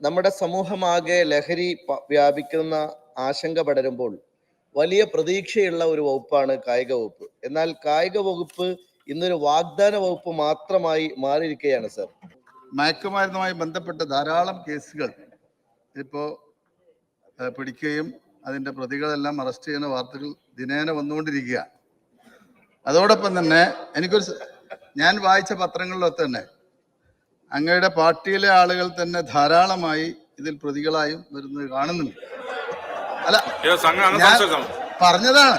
നമ്മുടെ സമൂഹമാകെ ലഹരി വ്യാപിക്കുന്ന ആശങ്ക പടരുമ്പോൾ വലിയ പ്രതീക്ഷയുള്ള ഒരു വകുപ്പാണ് കായിക വകുപ്പ്. എന്നാൽ കായിക വകുപ്പ് ഇന്നൊരു വാഗ്ദാന വകുപ്പ് മാത്രമായി മാറിയിരിക്കുകയാണ് സർ. മയക്കുമരുന്നുമായി ബന്ധപ്പെട്ട ധാരാളം കേസുകൾ ഇപ്പോ പിടിക്കുകയും അതിന്റെ പ്രതികളെല്ലാം അറസ്റ്റ് ചെയ്യുന്ന വാർത്തകൾ ദിനേന വന്നുകൊണ്ടിരിക്കുക അതോടൊപ്പം തന്നെ എനിക്കൊരു ഞാൻ വായിച്ച പത്രങ്ങളിലൊക്കെ തന്നെ അങ്ങയുടെ പാർട്ടിയിലെ ആളുകൾ തന്നെ ധാരാളമായി ഇതിൽ പ്രതികളായും വരുന്നത് കാണുന്നുണ്ട്. അല്ല ഞാൻ പറഞ്ഞതാണ്.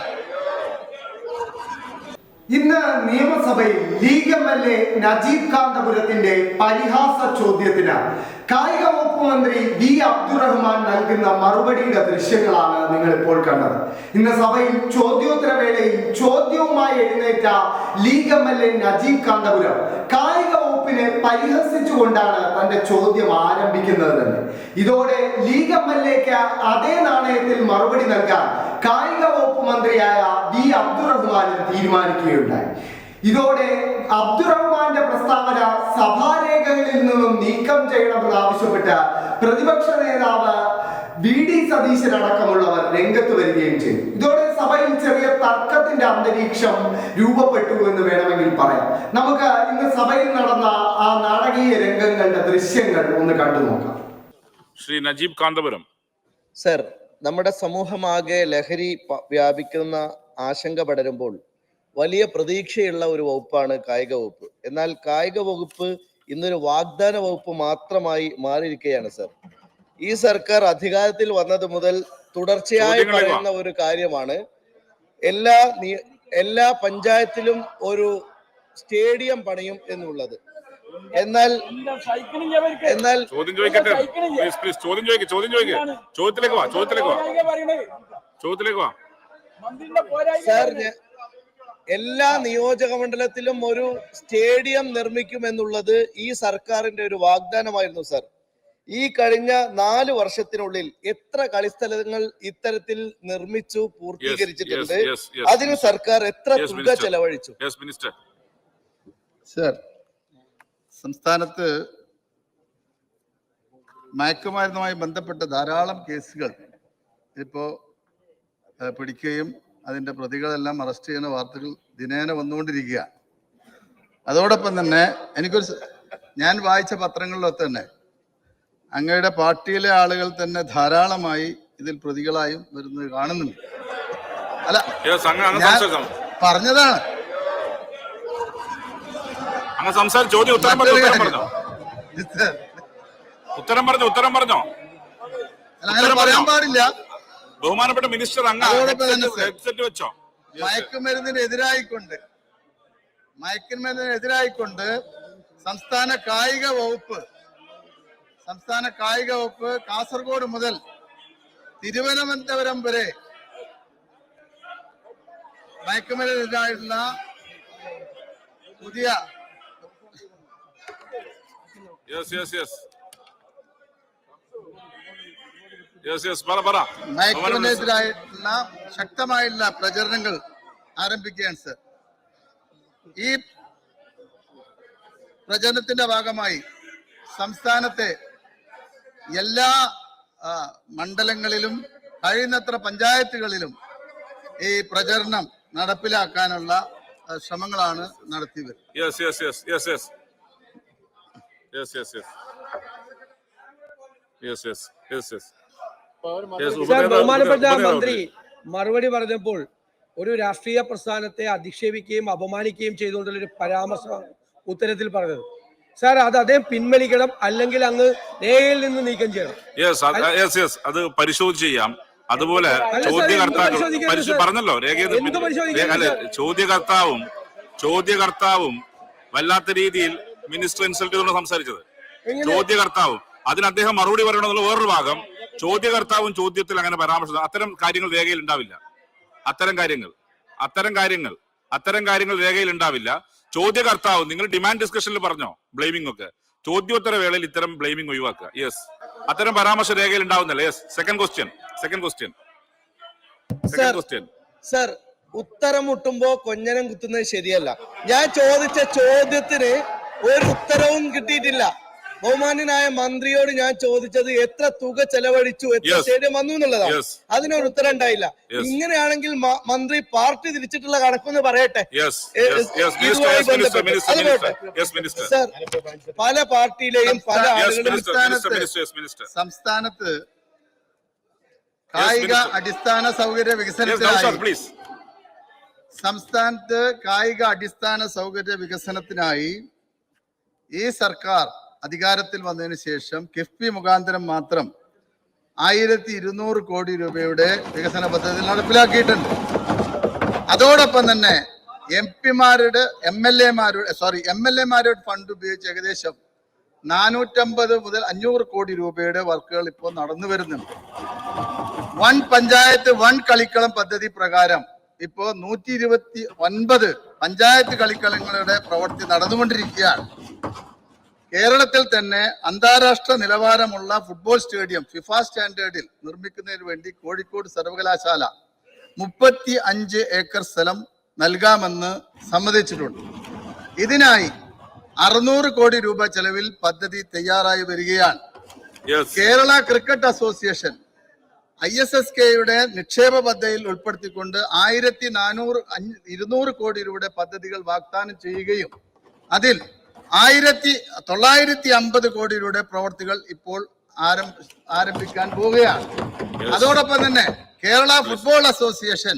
ഇന്ന് നിയമസഭയിൽ League M L A Najeeb കാന്തപുരത്തിന്റെ പരിഹാസ ചോദ്യത്തിന് കായിക വകുപ്പ് മന്ത്രി വി. അബ്ദുറഹ്മാൻ നൽകുന്ന മറുപടിയുടെ ദൃശ്യങ്ങളാണ് നിങ്ങൾ ഇപ്പോൾ കണ്ടത്. ഇന്ന് സഭയിൽ ചോദ്യോത്തര വേളയിൽ ചോദ്യവുമായി എഴുന്നേറ്റ League M. L. A. Najeeb Kanthapuram കായിക വകുപ്പിനെ പരിഹസിച്ചുകൊണ്ടാണ് തന്റെ ചോദ്യം ആരംഭിക്കുന്നത് തന്നെ. ഇതോടെ ലീഗ് എം. എൽ. എക്ക് അതേ നാണയത്തിൽ മറുപടി നൽകാൻ കായിക വകുപ്പ് മന്ത്രിയായ വി. അബ്ദുറഹ്മാനും തീരുമാനിക്കുകയുണ്ടായി. ഇതോടെ അബ്ദുറഹ്മാന്റെ പ്രസ്താവന സഭാരേഖകളിൽ നിന്നും നീക്കം ചെയ്യണമെന്ന് ആവശ്യപ്പെട്ട് പ്രതിപക്ഷ നേതാവ് വി ഡി സതീശൻ അടക്കമുള്ളവർ രംഗത്ത് വരികയും ചെയ്തു. ഇതോടെ സഭയിൽ ചെറിയ തർക്കത്തിന്റെ അന്തരീക്ഷം രൂപപ്പെട്ടു എന്ന് വേണമെങ്കിൽ പറയാം. നമുക്ക് ഇന്ന് സഭയിൽ നടന്ന ആ നാടകീയ രംഗങ്ങളുടെ ദൃശ്യങ്ങൾ ഒന്ന് കണ്ടു നോക്കാം. ശ്രീ നജീബ് കാന്തപുരം. സർ നമ്മുടെ സമൂഹമാകെ ലഹരി വ്യാപിക്കുന്ന ആശങ്ക പടരുമ്പോൾ വലിയ പ്രതീക്ഷയുള്ള ഒരു വകുപ്പാണ് കായിക വകുപ്പ്. എന്നാൽ കായിക വകുപ്പ് ഇന്നൊരു വാഗ്ദാന വകുപ്പ് മാത്രമായി മാറിയിരിക്കുകയാണ് സർ. ഈ സർക്കാർ അധികാരത്തിൽ വന്നത് മുതൽ തുടർച്ചയായി പറയുന്ന ഒരു കാര്യമാണ്. എല്ലാ എല്ലാ പഞ്ചായത്തിലും ഒരു സ്റ്റേഡിയം പണിയും എന്നുള്ളത്. എന്നാൽ എന്നാൽ ചോദ്യം ചോദിക്കട്ടെ? പ്ലീസ് പ്ലീസ് ചോദ്യം ചോദിക്കുക ചോദ്യം ചോദിക്കുക ചോദ്യത്തിലേക്ക് വാ ചോദ്യത്തിലേക്ക് വാ. ചോദ്യത്തിലേക്ക് വാ. സാർ ഞാൻ എല്ലാ നിയോജക മണ്ഡലത്തിലും ഒരു സ്റ്റേഡിയം നിർമ്മിക്കുമെന്നുള്ളത് ഈ സർക്കാരിന്റെ ഒരു വാഗ്ദാനമായിരുന്നു സാർ. ഈ കഴിഞ്ഞ നാല് വർഷത്തിനുള്ളിൽ എത്ര കളിസ്ഥലങ്ങൾ ഇത്തരത്തിൽ നിർമ്മിച്ചു പൂർത്തീകരിച്ചിട്ടുണ്ട്. അതിന് സർക്കാർ എത്ര തുക ചെലവഴിച്ചു? സർ സംസ്ഥാനത്ത് മയക്കുമരുന്നുമായി ബന്ധപ്പെട്ട ധാരാളം കേസുകൾ ഇപ്പോ പിടിക്കുകയും അതിന്റെ പ്രതികളെല്ലാം അറസ്റ്റ് ചെയ്യുന്ന വാർത്തകൾ ദിനേന വന്നുകൊണ്ടിരിക്കുക. അതോടൊപ്പം തന്നെ എനിക്കൊരു ഞാൻ വായിച്ച പത്രങ്ങളിലൊക്കെ തന്നെ അങ്ങയുടെ പാർട്ടിയിലെ ആളുകൾ തന്നെ ധാരാളമായി ഇതിൽ പ്രതികളായും വരുന്നത് കാണുന്നുണ്ട്. അല്ല ഞാൻ. പറഞ്ഞതാണ്. ഉത്തരം പറഞ്ഞു ഉത്തരം. പറഞ്ഞോ? അങ്ങനെ പറയാൻ പാടില്ല. ബഹുമാനപ്പെട്ട മിനിസ്റ്റർ അങ്ങ് അതോടൊപ്പം മയക്കുമരുന്നിനെതിരായിക്കൊണ്ട് മയക്കുമരുന്നിനെതിരായിക്കൊണ്ട് സംസ്ഥാന കായിക വകുപ്പ് സംസ്ഥാന കായിക വകുപ്പ് കാസർഗോഡ് മുതൽ തിരുവനന്തപുരം വരെ മയക്കുമരുന്നിനെതിരായിട്ടുള്ള പുതിയ മയക്കുമരുന്നിനെതിരായിട്ടുള്ള ശക്തമായുള്ള പ്രചരണങ്ങൾ ആരംഭിക്കുകയാണ് സർ ഈ പ്രചരണത്തിന്റെ ഭാഗമായി സംസ്ഥാനത്തെ എല്ലാ മണ്ഡലങ്ങളിലും കഴിയുന്നത്ര പഞ്ചായത്തുകളിലും ഈ പ്രചരണം നടപ്പിലാക്കാനുള്ള ശ്രമങ്ങളാണ് നടത്തി വരുന്നത് yes yes yes yes yes yes yes yes. Yes yes yes yes. Yes, sir ഉപനേതാവ്- ബഹുമാനപ്പെട്ട മന്ത്രി മറുപടി പറഞ്ഞപ്പോൾ ഒരു രാഷ്ട്രീയ പ്രസ്ഥാനത്തെ അധിക്ഷേപിക്കുകയും അപമാനിക്കുകയും ചെയ്തുകൊണ്ടുള്ള ഒരു പരാമർശമാണ് ഉത്തരത്തിൽ പറഞ്ഞത് സാർ അത് അദ്ദേഹം പിൻവലിക്കണം അല്ലെങ്കിൽ അങ്ങ് രേഖയിൽ നിന്ന് നീക്കം ചെയ്യണം യെസ് yes. അത് പരിശോധിച്ച് ചെയ്യാം അതുപോലെ ചോദ്യകർത്താക്കൾ? പറഞ്ഞല്ലോ സാർ? ചോദ്യകർത്താവും ചോദ്യകർത്താവും വല്ലാത്ത രീതിയിൽ മിനിസ്റ്റർ ഇൻസൾട്ട് ചെയ്തുകൊണ്ട് സംസാരിച്ചത് ചോദ്യകർത്താവും അതിന് അദ്ദേഹം മറുപടി പറയണമെന്നുള്ള വേറൊരു ഭാഗം ചോദ്യകർത്താവും ചോദ്യത്തിൽ അങ്ങനെ പരാമർശം അത്തരം കാര്യങ്ങൾ രേഖയിൽ ഉണ്ടാവില്ല. അത്തരം കാര്യങ്ങൾ. അത്തരം കാര്യങ്ങൾ. അത്തരം കാര്യങ്ങൾ രേഖയിൽ ഉണ്ടാവില്ല. ചോദ്യകർത്താവ് നിങ്ങൾ ഡിമാൻഡ് ഡിസ്കഷനിൽ പറഞ്ഞോ? ബ്ലെയിമിംഗ് ഒക്കെ. ചോദ്യോത്തര വേളയിൽ ഇത്തരം ബ്ലെയിമിംഗ് ഒഴിവാക്കുക. യെസ് അത്തരം പരാമർശ രേഖയിൽ ഉണ്ടാവുന്നില്ല. Yes second question second question second question sir ഉത്തരം മുട്ടുമ്പോ കൊഞ്ഞനം കുത്തുന്നത് ശരിയല്ല. ഞാൻ ചോദിച്ച ചോദ്യത്തിന് ഒരു ഉത്തരവും കിട്ടിയിട്ടില്ല. ബഹുമാന്യനായ മന്ത്രിയോട് ഞാൻ ചോദിച്ചത് എത്ര തുക ചെലവഴിച്ചു എത്ര. സ്റ്റേഡിയം വന്നു എന്നുള്ളതാണ്. അതിനൊരു ഉത്തരം ഉണ്ടായില്ല. ഇങ്ങനെയാണെങ്കിൽ മന്ത്രി പാർട്ടി തിരിച്ചിട്ടുള്ള കണക്കൊന്ന് പറയട്ടെ? സർ പല പാർട്ടിയിലെയും പല സംസ്ഥാനത്ത് കായിക അടിസ്ഥാന സൗകര്യ വികസനത്തിനായി സംസ്ഥാനത്ത് കായിക അടിസ്ഥാന സൗകര്യ വികസനത്തിനായി ഈ സർക്കാർ അധികാരത്തിൽ വന്നതിന് ശേഷം കിഫ്ബി മുഖാന്തരം മാത്രം ആയിരത്തി ഇരുന്നൂറ് കോടി രൂപയുടെ വികസന പദ്ധതി നടപ്പിലാക്കിയിട്ടുണ്ട്. അതോടൊപ്പം തന്നെ എം പിമാരുടെ എം എൽ എമാരുടെ സോറി എം എൽ എമാരുടെ ഫണ്ട് ഉപയോഗിച്ച് ഏകദേശം നാനൂറ്റമ്പത് മുതൽ അഞ്ഞൂറ് കോടി രൂപയുടെ വർക്കുകൾ ഇപ്പോൾ നടന്നു വരുന്നുണ്ട്. വൺ പഞ്ചായത്ത് വൺ കളിക്കളം പദ്ധതി പ്രകാരം ഇപ്പോ നൂറ്റി ഇരുപത്തി ഒൻപത് പഞ്ചായത്ത് കളിക്കളങ്ങളുടെ പ്രവൃത്തി നടന്നുകൊണ്ടിരിക്കുകയാണ്. കേരളത്തിൽ തന്നെ അന്താരാഷ്ട്ര നിലവാരമുള്ള ഫുട്ബോൾ സ്റ്റേഡിയം ഫിഫ സ്റ്റാൻഡേർഡിൽ നിർമ്മിക്കുന്നതിന് വേണ്ടി കോഴിക്കോട് സർവകലാശാല മുപ്പത്തി അഞ്ച് ഏക്കർ സ്ഥലം നൽകാമെന്ന് സമ്മതിച്ചിട്ടുണ്ട്. ഇതിനായി അറുന്നൂറ് കോടി രൂപ ചെലവിൽ പദ്ധതി തയ്യാറായി വരികയാണ്. Kerala cricket association I S S കെയുടെ നിക്ഷേപ പദ്ധതിയിൽ ഉൾപ്പെടുത്തിക്കൊണ്ട് ആയിരത്തി നാനൂറ് ഇരുന്നൂറ് കോടി രൂപയുടെ പദ്ധതികൾ വാഗ്ദാനം ചെയ്യുകയും അതിൽ ആയിരത്തി തൊള്ളായിരത്തി അമ്പത് കോടി രൂപയുടെ പ്രവർത്തികൾ ഇപ്പോൾ ആരംഭിക്കാൻ പോവുകയാണ്. അതോടൊപ്പം തന്നെ കേരള ഫുട്ബോൾ അസോസിയേഷൻ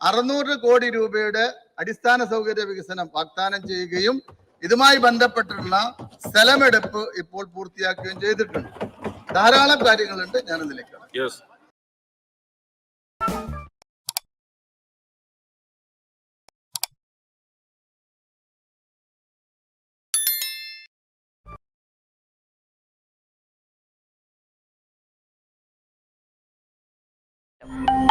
അറുന്നൂറ് കോടി രൂപയുടെ അടിസ്ഥാന സൗകര്യ വികസനം വാഗ്ദാനം ചെയ്യുകയും ഇതുമായി ബന്ധപ്പെട്ടിട്ടുള്ള സ്ഥലമെടുപ്പ് ഇപ്പോൾ പൂർത്തിയാക്കുകയും ചെയ്തിട്ടുണ്ട്. ധാരാളം കാര്യങ്ങളുണ്ട് ഞാൻ ഇതിലേക്ക് Yep.